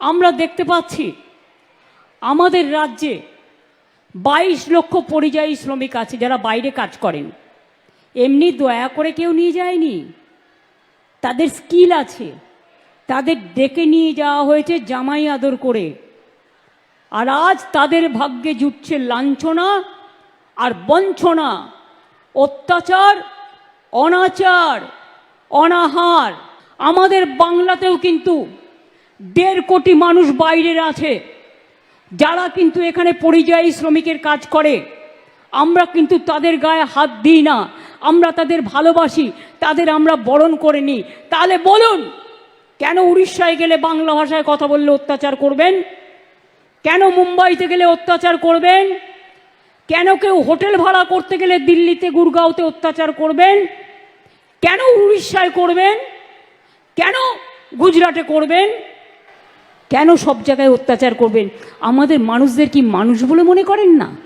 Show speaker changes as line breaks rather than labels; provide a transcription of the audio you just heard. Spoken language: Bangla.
আমরা দেখতে পাচ্ছি আমাদের রাজ্যে বাইশ লক্ষ পরিযায়ী শ্রমিক আছে যারা বাইরে কাজ করেন। এমনি দয়া করে কেউ নিয়ে যায়নি। তাদের স্কিল আছে। তাদের ডেকে নিয়ে যাওয়া হয়েছে জামাই আদর করে। আর আজ তাদের ভাগ্যে জুটছে লাঞ্ছনা আর বঞ্চনা, অত্যাচার, অনাচার, অনাহার। আমাদের বাংলাতেও কিন্তু দেড় কোটি মানুষ বাইরের আছে। যারা কিন্তু এখানে পরিযায়ী শ্রমিকের কাজ করে। আমরা কিন্তু তাদের গায়ে হাত দিই না। আমরা তাদের ভালোবাসি, তাদের আমরা বরণ করে নিই। তাহলে বলুন, কেন উড়িষ্যায় গেলে বাংলা ভাষায় কথা বললে অত্যাচার করবেন? কেন মুম্বাইতে গেলে অত্যাচার করবেন? কেন কেউ হোটেল ভাড়া করতে গেলে দিল্লিতে, গুরগাঁওতে অত্যাচার করবেন? কেন উড়িষ্যায় করবেন? কেন গুজরাটে করবেন? কেন সব জায়গায় অত্যাচার করবেন? আমাদের মানুষদের কি মানুষ বলে মনে করেন না?